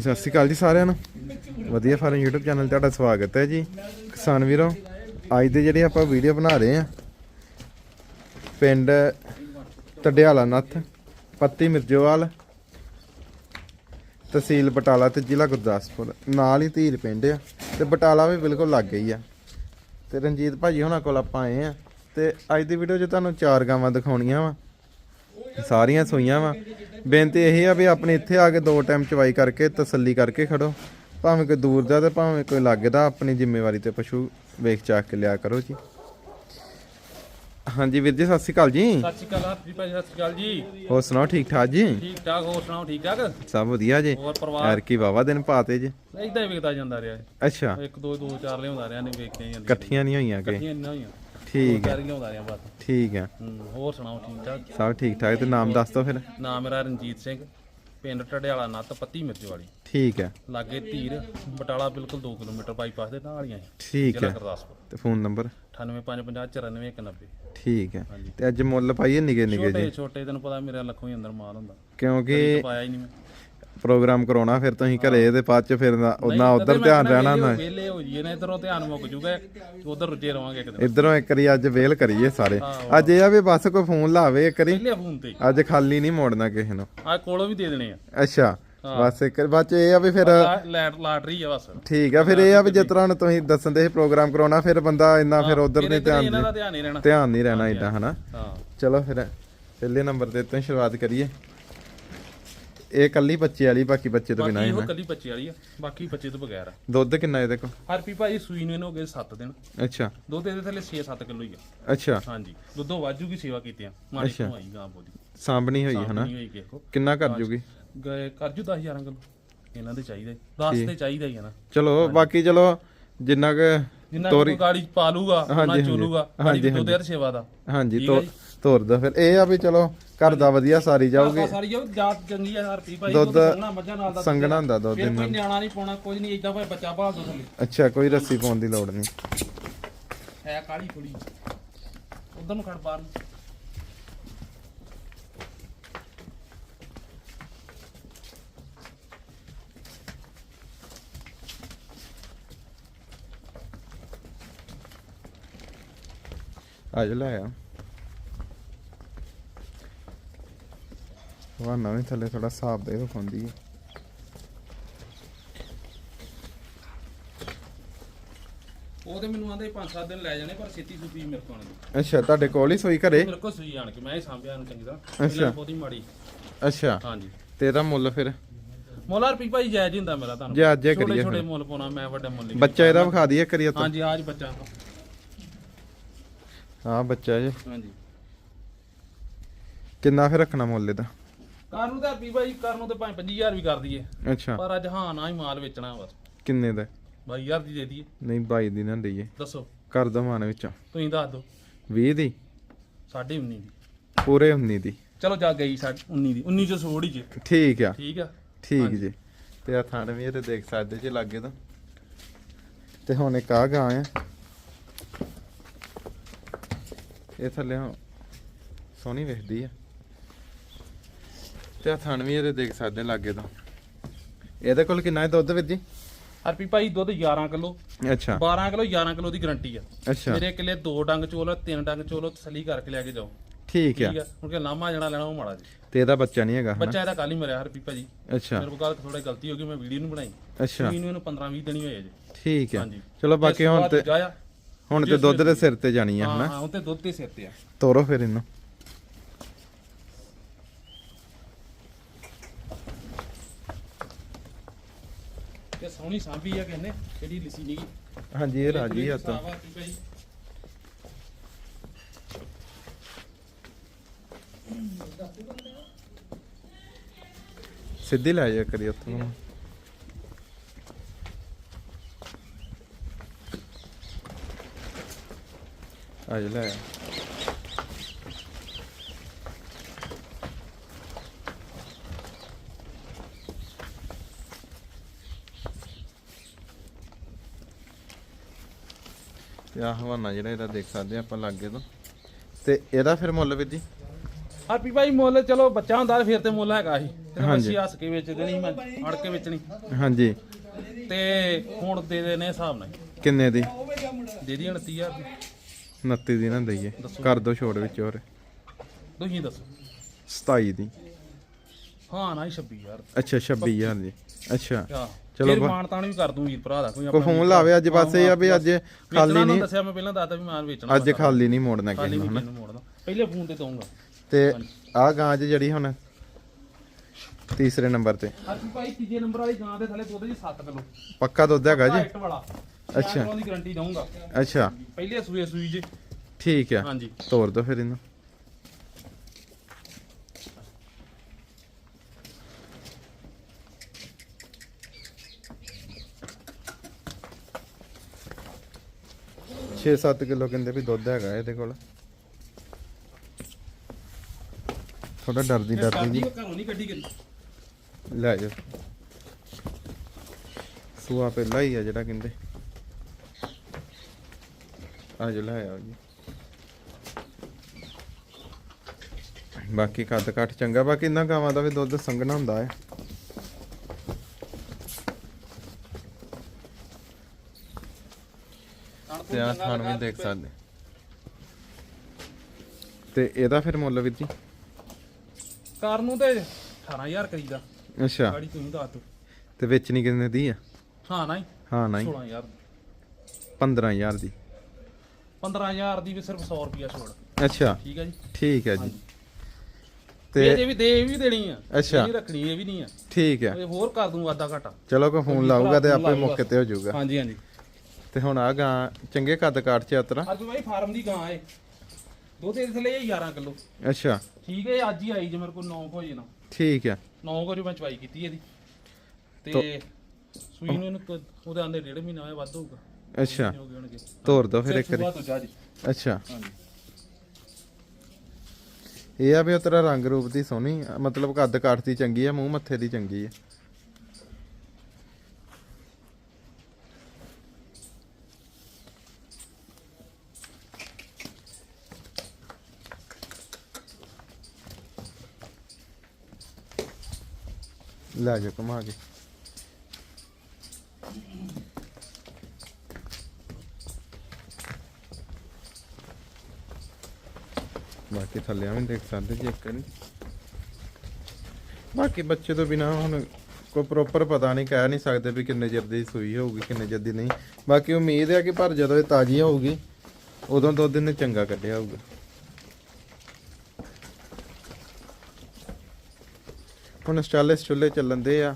ਸਤਿ ਸ਼੍ਰੀ ਅਕਾਲ ਜੀ ਸਾਰਿਆਂ ਨੂੰ। ਵਧੀਆ ਫਾਰਮ YouTube ਚੈਨਲ ਤੁਹਾਡਾ ਸਵਾਗਤ ਹੈ ਜੀ। ਕਿਸਾਨ ਵੀਰੋ, ਅੱਜ ਦੇ ਜਿਹੜੇ ਆਪਾਂ ਵੀਡੀਓ ਬਣਾ ਰਹੇ ਆ ਪਿੰਡ ਟਡਿਆਲਾ ਨੱਥ, ਪੱਤੀ ਮਿਰਜੋਵਾਲ, ਤਹਿਸੀਲ ਬਟਾਲਾ ਤੇ ਜ਼ਿਲ੍ਹਾ ਗੁਰਦਾਸਪੁਰ। ਨਾਲ ਹੀ ਧੀਰ ਪਿੰਡ ਆ ਤੇ ਬਟਾਲਾ ਵੀ ਬਿਲਕੁਲ ਲੱਗ ਗਈ ਆ। ਤੇ ਰਣਜੀਤ ਭਾਜੀ ਹੁਣਾਂ ਕੋਲ ਆਪਾਂ ਆਏ ਆ। ਤੇ ਅੱਜ ਦੀ ਵੀਡੀਓ 'ਚ ਤੁਹਾਨੂੰ ਚਾਰ ਗਾਵਾਂ ਦਿਖਾਉਣੀਆਂ ਵਾ। ਸਾਰੀਆਂ ਸੂਈਆਂ ਵਾ। ਬੇਨਤੀ ਇਹ ਆ ਵੀ ਆਪਣੇ ਇੱਥੇ ਆ ਕੇ ਦੋ ਟਾਈਮ ਚਵਾਈ ਕਰਕੇ ਤਸੱਲੀ ਕਰਕੇ ਖੜੋ। ਭਾਵੇਂ ਕੋਈ ਦੂਰ ਦਾ ਤੇ ਭਾਵੇਂ ਕੋਈ ਲਾਗੇ ਦਾ ਆਪਣੀ ਜ਼ਿੰਮੇਵਾਰੀ ਤੇ ਪਸ਼ੂ ਵੇਖ ਚਾਕ ਕੇ ਲਿਆ ਕਰੋ ਜੀ। ਹਾਂਜੀ ਵੀਰ ਜੀ ਸਤਿ ਸ਼੍ਰੀ ਅਕਾਲ ਜੀ। ਸਤਿ ਸ਼੍ਰੀ ਅਕਾਲ ਜੀ ਭਾਈ ਸਤਿ ਸ਼੍ਰੀ ਅਕਾਲ ਜੀ। ਹੋਰ ਸੁਣਾਓ ਠੀਕ ਠਾਕ ਜੀ? ਠੀਕ ਠਾਕ ਹੋਰ ਸੁਣਾਓ ਠੀਕ ਠਾਕ? ਸਭ ਵਧੀਆ ਜੀ। ਹੋਰ ਪਰਿਵਾਰ? ਯਾਰ ਕੀ ਵਾਵਾ ਦਿਨ ਪਾਤੇ ਜੀ। ਇਦਾਂ ਹੀ ਵਿਕਦਾ ਜਾਂਦਾ ਰਿਹਾ। ਅੱਛਾ। ਇੱਕ ਦੋ ਦੋ ਚਾਰ ਲਿਆਉਂਦਾ ਰਿਹਾ ਨੇ ਵੇਖਦੇ ਜਾਂਦੇ। ਇਕੱਠੀਆਂ ਨਹੀਂ ਹੋਈਆਂ ਕਿ ਇਕੱਠੀਆਂ ਇੰਨਾ ਹੋਈਆਂ। ਠੀਕ ਹੈ। ਲਿਆਉਂਦਾ ਰਿਹਾ ਬਸ ਠੀਕ ਹੈ। ਹੂੰ, ਹੋਰ ਸੁਣਾਓ ਠੀਕ ਠਾਕ? ਸਭ ਠੀਕ ਠਾਕ ਤੇ ਨਾਮ ਦੱਸ ਦਿਓ ਫਿਰ। ਨਾਮ ਮੇਰਾ ਰਣਜੀਤ ਸਿੰਘ ਪਿੰਡ ਟੜਿਆਲਾ ਨੱਤ ਪੱਤੀ ਮਿਰਚ ਵਾਲੀ। ਠੀਕ ਹੈ। ਲਾਗੇ ਧੀਰ ਬਟਾਲਾ ਬਿਲਕੁਲ 2 ਕਿਲੋਮੀਟਰ ਬਾਈਪਾਸ ਦੇ ਨਾਲ ਹੀ ਆ ਠੀਕ ਜ਼ਿਲ੍ਹਾ ਹੈ। ਗੁਰਦਾਸਪੁਰ। ਤੇ ਫੋਨ ਨੰਬਰ? 9855949190 ਠੀਕ ਹੈ। ਤੇ ਅੱਜ ਮੁੱਲ ਪਾਈਏ ਨਿਗੇ ਨਿਗੇ ਛੋਟੇ ਜੀ ਛੋਟੇ ਤੈਨੂੰ ਪਤਾ ਮੇਰੇ ਲੱਖੋਂ ਹੀ ਅੰਦਰ ਮਾਲ ਹੁੰਦਾ। ਕਿਉਂਕਿ ਪਾਇਆ ਹੀ ਨਹੀਂ ਮੈਂ। ਪ੍ਰੋਗਰਾਮ ਕਰਾਉਣਾ ਫਿਰ ਤੁਸੀਂ ਘਰੇ ਤੇ ਬਾਅਦ ਚ ਫਿਰ ਨਾ ਨਾ ਉਧਰ ਧਿਆਨ ਰਹਿਣਾ ਨਾ। ਵੇਲੇ ਹੋ ਜੀਏ ਨਾ ਇਧਰੋਂ ਧਿਆਨ ਮੁੱਕ ਜੂਗਾ ਉਧਰ ਰੁੱਝੇ ਰਵਾਂਗੇ ਇੱਕ ਦਿਨ। ਇਧਰੋਂ ਇੱਕ ਵਾਰੀ ਅੱਜ ਵੇਲ ਕਰੀਏ ਸਾਰੇ। ਅੱਜ ਇਹ ਆ ਵੀ ਬਸ ਕੋਈ ਫੋਨ ਲਾਵੇ ਇੱਕ ਵਾਰੀ। ਪਹਿਲੇ ਫੋਨ ਤੇ। ਅੱਜ ਖਾਲੀ ਨਹੀਂ ਮੋੜਨਾ ਕਿਸੇ ਨੂੰ। ਆ ਕੋਲੋਂ ਵੀ ਦੇ ਦੇਣੇ ਆ। ਅੱਛਾ ਬਸ ਇੱਕ ਚ ਇਹ ਆ ਵੀ ਫਿਰ ਲਾ- ਲੈਟ ਲਾਟਰੀ ਆ ਬਸ। ਠੀਕ ਆ ਫਿਰ ਇਹ ਆ ਵੀ ਜਿਸ ਤਰ੍ਹਾਂ ਹੁਣ ਤੁਸੀਂ ਦੱਸਣ ਦੇ ਪ੍ਰੋਗਰਾਮ ਕਰਾਉਣਾ ਫਿਰ ਬੰਦਾ ਇੰਨਾ ਫਿਰ ਉਧਰ ਨਹੀਂ ਧਿਆਨ ਇਹਨਾਂ ਦਾ ਧਿਆਨ ਹੀ ਰਹਿਣਾ। ਧਿਆਨ ਨਹੀਂ ਰਹਿਣਾ ਇਦਾਂ ਹਨਾ ਹਾਂ। ਚਲੋ ਫਿਰ ਪਹਿਲੇ ਨੰਬਰ ਤੇ ਤੋਂ ਹੀ ਸ਼ੁਰੂਆਤ ਕਰੀਏ। ਇਹ ਕੱਲੀ ਬੱਚੇ ਵਾਲੀ ਬਾਕੀ ਬੱਚੇ ਤੋਂ ਬਿਨਾਂ ਬਾਕੀ ਹੀ ਨਾ ਕੱਲੀ ਬੱਚੇ ਵਾਲੀ ਆ ਬਾਕੀ ਬੱਚੇ ਤੋਂ ਬਗੈਰ ਆ। ਦੁੱਧ ਕਿੰਨਾ ਇਹਦੇ ਕੋਲ? ਹਰਪੀ ਭਾਜੀ ਸੂਈ ਨੂੰ ਇਹਨੂੰ ਹੋ ਗਏ 7 ਦਿਨ। ਅੱਛਾ। ਦੁੱਧ ਇਹਦੇ ਥੱਲੇ 6-7 ਕਿਲੋ ਹੀ ਆ। ਅੱਛਾ। ਹਾਂਜੀ। ਦੁੱਧੋਂ ਵਾਜੂਗੀ ਸੇਵਾ ਕੀਤੀਆਂ ਮਾੜੀ ਤੋਂ ਆਈ ਗਾਂ ਬੋਦੀ ਸਾਂਭਣੀ ਹੋਈ ਹਨਾ? ਨਹੀਂ ਹੋਈ ਕਿਸੇ ਕੋ ਕਿੰਨਾ ਕਰ ਜੂਗੀ? ਗਏ ਕਰਜੂ 10000 ਕਿਲੋ। ਇਹਨਾਂ ਦੇ ਚਾਹੀਦਾ। 10 ਤੇ ਚਾਹੀਦਾ ਹੀ ਆ ਨਾ। ਚਲੋ ਬਾਕੀ ਚਲੋ ਜਿੰਨਾ ਕੁ ਜਿੰਨਾ ਕੋਈ ਗਾੜੀ ਪਾ ਲੂਗਾ ਉਹਨਾਂ ਚੋਲੂਗਾ। ਹਾਂਜੀ ਦੁੱਧ ਯਾਰ ਸੇਵਾ ਦਾ। ਹਾਂਜੀ ਤੋ ਤੋਰ ਦੋ ਫਿਰ। ਇਹ ਆ ਵੀ ਚਲੋ ਘਰ ਦਾ ਵਧੀਆ ਸਾਰੀ ਜਾਊਗੀ। ਸਾਰੀ ਜੋ ਜਾਤ ਚੰਗੀ ਆ ਹਰਪੀ ਭਾਈ ਦੁੱਧ ਮੱਝਾਂ ਨਾਲ ਦਾ ਸੰਗਣਾ ਹੁੰਦਾ ਦੁੱਧ ਫਿਰ ਕੋਈ ਨਿਆਣਾ ਨਹੀਂ ਪਾਉਣਾ ਕੁਝ ਨਹੀਂ ਇਦਾਂ ਭਾਵੇਂ ਬੱਚਾ ਭਾਲ ਦੋ ਥੱਲੇ। ਅੱਛਾ ਕੋਈ ਰੱਸੀ ਪਾਉਣ ਦੀ ਲੋੜ ਨਹੀਂ। ਹੈ ਕਾਲੀ ਕੁੜੀ ਉਧਰ ਨੂੰ ਖੜ ਬਾਹਰ ਲੈ ਆ। ਵਾ ਨਵੇਂ ਥੱਲੇ ਥੋੜਾ ਹਿਸਾਬ ਦੇ ਹੁੰਦੀ ਹੈ ਉਹ ਤੇ ਮੈਨੂੰ ਆਂਦੇ 5-7 ਦਿਨ ਲੈ ਜਾਣੇ ਪਰ ਛੇਤੀ ਸੁਪੀ ਮੇਰੇ ਕੋਲ ਆਣਗੇ ਅੱਛਾ ਤੁਹਾਡੇ ਕੋਲ ਹੀ ਸੋਈ ਘਰੇ? ਮੇਰੇ ਕੋਲ ਸੂਈ ਆਣ ਕੇ ਮੈਂ ਇਹ ਸਾਂਭਿਆ ਨੂੰ ਚੰਗੀ ਤਰ੍ਹਾਂ। ਅੱਛਾ। ਬਹੁਤੀ ਮਾੜੀ। ਅੱਛਾ। ਹਾਂਜੀ। ਤੇਰਾ ਮੁੱਲ ਫਿਰ? ਮੋਲਾ ਰੁਪਈ ਭਾਈ ਜਾਇਜ਼ ਹੀ ਹੁੰਦਾ ਮੇਰਾ ਤੁਹਾਨੂੰ। ਜੇ ਅੱਜ ਛੋਟੇ ਕਰੀਏ ਛੋਟੇ ਮੁੱਲ ਪਾਉਣਾ ਮੈਂ ਵੱਡੇ ਮੁੱਲ ਨਹੀਂ ਬੱਚਾ ਇਹਦਾ ਵਿਖਾ ਦਈਏ ਕਰੀਏ ਤਾਂ ਹਾਂਜੀ ਆਜ ਬੱਚਾ। ਹਾਂ ਬੱਚਾ ਜੀ। ਹਾਂਜੀ। ਕਿੰਨਾ ਫਿਰ ਰੱਖਣਾ ਮੁੱਲ ਇਹਦਾ? ਕਰ ਨੂੰ ਤਾਂ ਰੁਪਈ ਭਾਈ ਕਰ ਨੂੰ ਤੇ ਭਾਵੇਂ 25000 ਵੀ ਕਰ ਦਈਏ। ਅੱਛਾ। ਪਰ ਅੱਜ ਹਾਂ ਨਾ ਹੀ ਮਾਲ ਵੇਚਣਾ ਬਸ। ਕਿੰਨੇ ਦਾ? ਬਾਈ ਯਾਰ ਦੀ ਦੇ ਦਈਏ। ਨਹੀਂ ਬਾਈ ਦੀ ਨਾ ਦਈਏ। ਦੱਸੋ। ਕਰ ਦੋ ਮਾਨ ਵਿੱਚੋਂ। ਤੁਸੀਂ ਦੱਸ ਦਿਓ। 20 ਦੀ? ਸਾਢੇ 19 ਦੀ। ਪੂਰੇ 19 ਦੀ। ਚਲੋ ਜਾ ਗਈ ਸਾਢੇ 19 ਦੀ। 19 ਚ ਸੋੜ ਜੇ। ਠੀਕ ਆ। ਠੀਕ ਆ। ਠੀਕ ਜੀ। ਤੇ ਆ ਥਾਣ ਵੀ ਇਹਦੇ ਦੇਖ ਸਕਦੇ ਜੇ ਲੱਗੇ ਤਾਂ। ਤੇ ਹੁਣ ਇੱਕ ਆ ਗਾਂ ਆ। ਇਹ ਥੱਲੇ ਹੁਣ ਸੋਹਣੀ ਵੇਖਦੀ ਆ। ਤੇ ਆ ਥਾਣ ਵੀ ਇਹਦੇ ਦੇਖ ਸਕਦੇ ਲੱਗੇ ਤਾਂ। ਇਹਦੇ ਕੋਲ ਕਿੰਨਾ ਹੈ ਦੁੱਧ ਵੀਰ ਜੀ? ਹਰਪੀ ਭਾਈ ਦੁੱਧ 11 ਕਿਲੋ। ਅੱਛਾ। 12 ਕਿਲੋ 11 ਕਿਲੋ ਦੀ ਗਾਰੰਟੀ ਆ। ਅੱਛਾ। ਮੇਰੇ ਕਿਲੇ ਦੋ ਡੰਗ ਚੋਲ ਤਿੰਨ ਡੰਗ ਚੋਲ ਤਸੱਲੀ ਕਰਕੇ ਲੈ ਕੇ ਜਾਓ। ਠੀਕ ਆ। ਠੀਕ ਆ। ਹੁਣ ਕਿ ਲਾਮਾ ਜਣਾ ਲੈਣਾ ਉਹ ਮਾੜਾ ਜੀ। ਤੇ ਇਹਦਾ ਬੱਚਾ ਨਹੀਂ ਹੈਗਾ ਬੱਚਾ ਇਹਦਾ ਕੱਲ ਹੀ ਮਰਿਆ ਹਰਪੀ ਭਾਜੀ। ਅੱਛਾ। ਮੇਰੇ ਕੋਲ ਕੱਲ ਥੋੜਾ ਗਲਤੀ ਹੋ ਗਈ ਮੈਂ ਵੀਡੀਓ ਨਹੀਂ ਬਣਾਈ। ਅੱਛਾ। ਮੈਨੂੰ ਇਹਨੂੰ 15 20 ਦਿਨ ਹੀ ਹੋਏ ਜੀ। ਠੀਕ ਆ। ਹਾਂਜੀ। ਚਲੋ ਬਾਕੀ ਹੁਣ ਤੇ ਹੁਣ ਤੇ ਦੁੱਧ ਦੇ ਸਿਰ ਤੇ ਜਾਣੀ ਆ ਹਾਂ ਹਨਾ? ਹਾਂ ਉਹ ਤੇ ਦੁੱਧ ਤੇ ਸਿਰ ਤੇ ਆ। ਤੋਰੋ ਫਿਰ ਇਹਨੂੰ। ਤੇ ਸੋਹਣੀ ਸਾਂਭੀ ਆ ਕਹਿੰਦੇ ਕਿਹੜੀ ਲਿਸੀ ਨਹੀਂ ਹਾਂਜੀ ਇਹ ਰਾਜੀ ਆ ਤਾਂ ਸਿੱਧੀ ਲੈ ਜਾ ਕਰੀ ਉੱਥੋਂ ਅੱਜ ਲੈ ਆ। ਤੇ ਆਹ ਹਵਾਨਾ ਜਿਹੜਾ ਇਹਦਾ ਦੇਖ ਸਕਦੇ ਆ ਆਪਾਂ ਲਾਗੇ ਤੋਂ। ਤੇ ਇਹਦਾ ਫਿਰ ਮੁੱਲ ਵੀਰ ਜੀ? ਹਾਪੀ ਭਾਈ ਮੁੱਲ ਚਲੋ ਬੱਚਾ ਹੁੰਦਾ ਫਿਰ ਤੇ ਮੁੱਲ ਹੈਗਾ ਸੀ। ਤੇ ਹੱਸ ਕੇ ਵੇਚ ਦੇਣੀ ਮੈਂ ਅੜ ਕੇ ਵੇਚਣੀ। ਹਾਂਜੀ। ਤੇ ਹੁਣ ਦੇ ਦੇਣੇ ਹਿਸਾਬ ਨਾਲ। ਕਿੰਨੇ ਦੀ? ਦੇ ਦੀ 29000 ਦੀ। 29 ਦੀ ਨਾ ਦਈਏ। ਕਰ ਦੋ ਛੋੜ ਵਿੱਚ ਹੋਰ। ਤੁਸੀਂ ਦੱਸੋ। 27 ਦੀ। ਹਾਂ ਨਾ ਹੀ 26000 ਅੱਛਾ 26000 ਦੀ। ਅੱਛਾ। ਆ ਚਲੋ ਚਲੋ ਬਾ- ਮਾਨ ਤਾਣ ਵੀ ਕਰ ਦੂੰ ਵੀਰ ਭਰਾ ਦਾ ਕੋਈ ਕੋ ਫੋਨ ਲਾਵੇ ਅੱਜ ਇਹ ਆ ਵੀ ਅੱਜ ਖਾਲੀ ਨਹੀਂ। ਦੱਸਿਆ ਮੈਂ ਪਹਿਲਾਂ ਦੱਸਦਾ ਵੀ ਮਾਲ ਵੇਚਣਾ ਅੱਜ ਖਾਲੀ ਨਹੀਂ ਮੋੜਨਾ ਕਿਸੇ ਨੂੰ ਹਨਾ? ਪਹਿਲੇ ਫੋਨ ਤੇ ਦਊਂਗਾ। ਤੇ ਆਹ ਗਾਂ 'ਚ ਜਿਹੜੀ ਹੁਣ ਤੀਸਰੇ ਨੰਬਰ ਤੇ। ਹਾਪੀ ਭਾਈ ਤੀਜੇ ਨੰਬਰ ਵਾਲੀ ਗਾਂ ਦੇ ਥੱਲੇ ਦੁੱਧ ਜੀ 7 ਕਿਲੋ। ਪੱਕਾ ਦੁੱਧ ਹੈਗਾ ਜੀ? ਅੱਛਾ। ਅੱਛਾ ਦੀ ਗਾਰੰਟੀ ਦਊਂਗਾ। ਅੱਛਾ। ਪਹਿਲੇ ਸੂਏ ਸੂਈ ਜੀ। ਠੀਕ ਆ। ਹਾਂਜੀ। ਤੋਰ ਦੋ ਫਿਰ ਇਹਨੂੰ। ਛੇ 7 ਕਿਲੋ ਕਹਿੰਦੇ ਵੀ ਦੁੱਧ ਹੈਗਾ ਇਹਦੇ ਕੋਲ। ਥੋੜਾ ਡਰਦੀ ਡਰਦੀ ਘਰੋਂ ਨਹੀਂ ਕੱਢੀ ਲੈ ਜਾ। ਸੂਆ ਪਹਿਲਾ ਹੀ ਆ ਜਿਹੜਾ ਕਹਿੰਦੇ। ਆ ਜੋ ਲੈ ਆਓ ਜੀ। ਬਾਕੀ ਕੱਦ ਕੱਟ ਚੰਗਾ ਬਾਕੀ ਇਹਨਾਂ ਗਾਵਾਂ ਦਾ ਵੀ ਦੁੱਧ ਸੰਘਣਾ ਹੁੰਦਾ ਹੈ ਤੇ ਆ ਥਾਣ ਵੀ ਦੇਖ ਸਕਦੇ। ਤੇ ਇਹਦਾ ਫਿਰ ਮੁੱਲ ਵੀਰ ਜੀ? ਕਾਰ ਨੂੰ ਤੇ 18000 ਕਰੀਦਾ। ਅੱਛਾ। ਗਾੜੀ ਤੁਸੀਂ ਦੱਸ ਦਿਓ ਤੇ ਵੇਚਣੀ ਕਿੰਨੇ ਦੀ ਆ? ਹਾਂ ਨਾ ਹੀ ਹਾਂ ਨਹੀਂ 16000 15000 ਦੀ। 15000 ਦੀ ਵੀ ਸਿਰਫ 100 ਰੁਪਿਆ ਛੋੜ। ਅੱਛਾ। ਠੀਕ ਹੈ ਜੀ? ਠੀਕ ਹੈ ਜੀ। ਤੇ ਇਹ ਵੀ ਦੇ ਇਹ ਵੀ ਦੇਣੀ ਆ। ਅੱਛਾ। ਇਹ ਨਹੀਂ ਰੱਖਣੀ ਇਹ ਵੀ ਨਹੀਂ ਆ। ਠੀਕ ਹੈ ਹੋਰ ਕਰ ਦੂੰ ਵਾਦਾ ਘਟਾ। ਚਲੋ ਕੋ ਫੋਨ ਲਾਊਗਾ ਤੇ ਆਪੇ ਮੌਕੇ ਤੇ ਹੋ ਜਾਊਗਾ। ਹਾਂਜੀ ਹਾਂਜੀ। ਤੇ ਹੁਣ ਆ ਗਾਂ ਚੰਗੇ ਕੱਦ ਕਾਟ ਚ ਯਾਤਰਾ ਅੱਜ ਭਾਈ ਫਾਰਮ ਦੀ ਗਾਂ ਏ। ਦੋ ਤੇ ਥਲੇ 11 ਕਿਲੋ। ਅੱਛਾ। ਠੀਕ ਹੈ ਅੱਜ ਹੀ ਆਈ ਜੇ ਮੇਰੇ ਕੋਲ 9 ਹੋ ਜੇ ਨਾ ਠੀਕ ਹੈ 9 ਵਜੇ ਮੈਂ ਚਵਾਈ ਕੀਤੀ ਇਹਦੀ। ਤੋ- ਸੂਈ ਨੂੰ ਇਹਨੂੰ ਉਹਦੇ ਆਂਦੇ ਡੇਢ ਮਹੀਨਾ ਹੋਇਆ ਵੱਧ ਹੋਊਗਾ। ਅੱਛਾ। ਤੋਰ ਦੋ ਫਿਰ ਇੱਕ ਵਾਰੀ। ਅੱਛਾ। ਇਹ ਆ ਵੀ ਉਹ ਤੇਰਾ ਰੰਗ ਰੂਪ ਦੀ ਸੋਹਣੀ ਮਤਲਬ ਕੱਦ ਕਾਠ ਦੀ ਚੰਗੀ ਆ ਮੂੰਹ ਮੱਥੇ ਦੀ ਚੰਗੀ ਆ। ਲੈ ਜਾ ਘੁਮਾ ਕੇ। ਬਾਕੀ ਥੱਲੇ ਵੀ ਦੇਖ ਸਕਦੇ ਜੇ ਇੱਕ ਬਾਕੀ ਬੱਚੇ ਤੋਂ ਬਿਨਾ ਹੁਣ ਕੋਈ ਪ੍ਰੋਪਰ ਪਤਾ ਨਹੀਂ, ਕਹਿ ਨਹੀਂ ਸਕਦੇ ਵੀ ਕਿੰਨੇ ਚਿਰ ਦੀ ਸੂਈ ਹੋਊਗੀ, ਕਿੰਨੇ ਚਿਰ ਦੀ ਨਹੀਂ। ਬਾਕੀ ਉਮੀਦ ਹੈ ਕਿ ਪਰ ਜਦੋਂ ਇਹ ਤਾਜ਼ੀ ਹੋਊਗੀ, ਉਦੋਂ ਦੁੱਧ ਇਹਨੇ ਚੰਗਾ ਕੱਢਿਆ ਹੋਊਗਾ। ਹੁਣ ਸਟਾਲੇ ਚੁੱਲੇ ਚੱਲਣ ਦੇ ਆ।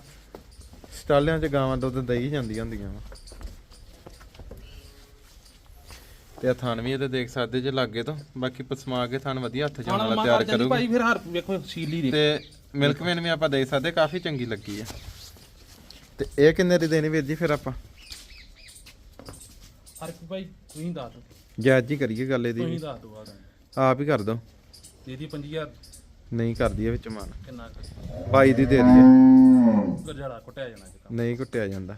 ਸਟਾਲਿਆਂ 'ਚ ਗਾਵਾਂ ਦੁੱਧ ਦਈ ਜਾਂਦੀਆਂ ਹੁੰਦੀਆਂ ਵਾ। ਤੇ ਆ ਥਣ ਵੀ ਇਹਦੇ ਦੇਖ ਸਕਦੇ ਜੇ ਲੱਗੇ ਤੋਂ। ਬਾਕੀ ਪਸਮਾ ਕੇ ਥਣ ਵਧੀਆ ਹੱਥ ਜਾਣ ਵਾਲਾ ਤਿਆਰ ਕਰੂਗੀ। ਭਾਈ ਫਿਰ ਹਰ ਵੇਖੋ ਸੀਲੀ ਦੇ ਤੇ ਮਿਲਕਮੈਨ ਵੀ ਆਪਾਂ ਦੇਖ ਸਕਦੇ ਕਾਫੀ ਚੰਗੀ ਲੱਗੀ ਆ। ਤੇ ਇਹ ਕਿੰਨੇ ਦੀ ਦੇਣੀ ਵੀਰ ਜੀ ਫਿਰ ਆਪਾਂ? ਹਰ ਇੱਕ ਭਾਈ ਤੁਸੀਂ ਦੱਸ ਦਿਓ। ਜਾਇਜ਼ ਜੀ ਕਰੀਏ ਗੱਲ ਤੁਸੀਂ ਇਹਦੀ ਦੱਸ ਦਿਓ ਆਪ ਹੀ ਕਰ ਦੋ ਦੇ ਦੀ 25000 ਨਹੀਂ ਕਰਦੀ ਇਹ ਵਿੱਚ ਮਾਨ ਕਿੰਨਾ ਬਾਈ ਦੀ ਦੇ ਦਈਏ। ਗਰਜਾੜਾ ਕੁੱਟਿਆ ਜਾਣਾ ਜੀ ਕੰਮ ਨਹੀਂ ਕੁੱਟਿਆ ਜਾਂਦਾ।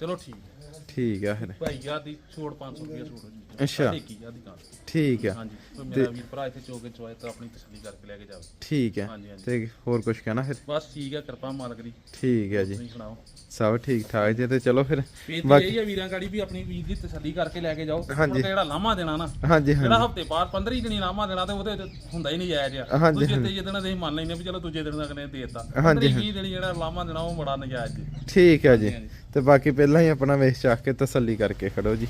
ਚਲੋ ਠੀਕ ਹੈ। ਠੀਕ ਆ ਫਿਰ। ਭਾਈ ਦੀ ਛੋੜ 500 ਰੁਪਏ ਛੋੜ ਜੀ ਅੱਛਾ। ਠੀਕ ਹੀ ਆ ਦੀ ਕਾਂ ਠੀਕ ਆ। ਹਾਂਜੀ ਕੋਈ ਮੇਰਾ ਵੀਰ ਭਰਾ ਇੱਥੇ ਚੋਕੇ ਚਵਾਏ ਤਾਂ ਆਪਣੀ ਤਸੱਲੀ ਕਰਕੇ ਲੈ ਕੇ ਜਾਵੇ। ਠੀਕ ਆ। ਹਾਂਜੀ, ਹਾਂਜੀ। ਤੇ ਹੋਰ ਕੁਝ ਕਹਿਣਾ ਫਿਰ? ਬਸ ਠੀਕ ਹੈ ਕਿਰਪਾ ਮਾਲਕ ਦੀ। ਠੀਕ ਆ ਜੀ। ਤੁਸੀਂ ਸੁਣਾਓ। ਸਭ ਠੀਕ ਠਾਕ ਜੀ ਤੇ ਚਲੋ ਫਿਰ ਬਾਕੀ- ਇਹ ਹੈ ਵੀਰਾਂ ਗਾੜੀ ਵੀ ਆਪਣੀ ਵੀਰ ਦੀ ਤਸੱਲੀ ਕਰਕੇ ਲੈ ਕੇ ਜਾਓ। ਹਾਂਜੀ। ਕੇ ਜਿਹੜਾ ਲਾਮਾ ਦੇਣਾ ਨਾ ਹਾਂਜੀ ਜਿਹੜਾ ਹਫ਼ਤੇ ਬਾਅਦ 15 ਦਿਨੀ ਲਾਮਾ ਦੇਣਾ ਤੇ ਉਹਦੇ ਹੁੰਦਾ ਹੀ ਨਹੀਂ ਜਾਇਜ਼ ਆ। ਦੂਜੇ ਹਾਂਜੀ। ਤੇ ਦਿਨ ਅਸੀਂ ਮੰਨ ਲੈਨੇ ਵੀ ਚਲੋ ਦੂਜੇ ਦਿਨ ਦਾ ਕਨੇ ਦੇਤਾ। ਹਾਂਜੀ, 15 ਦਿਨ ਜਿਹੜਾ ਲਾਮਾ ਦੇਣਾ ਉਹ ਬੜਾ ਨਜਾਇਜ਼ ਜੀ। ਠੀਕ ਆ ਜੀ। ਤੇ ਬਾਕੀ ਪਹਿਲਾਂ ਹੀ ਆਪਣਾ ਵੇਖ ਚਾਖ ਕੇ ਤਸੱਲੀ ਕਰਕੇ ਖੜੋ ਜੀ।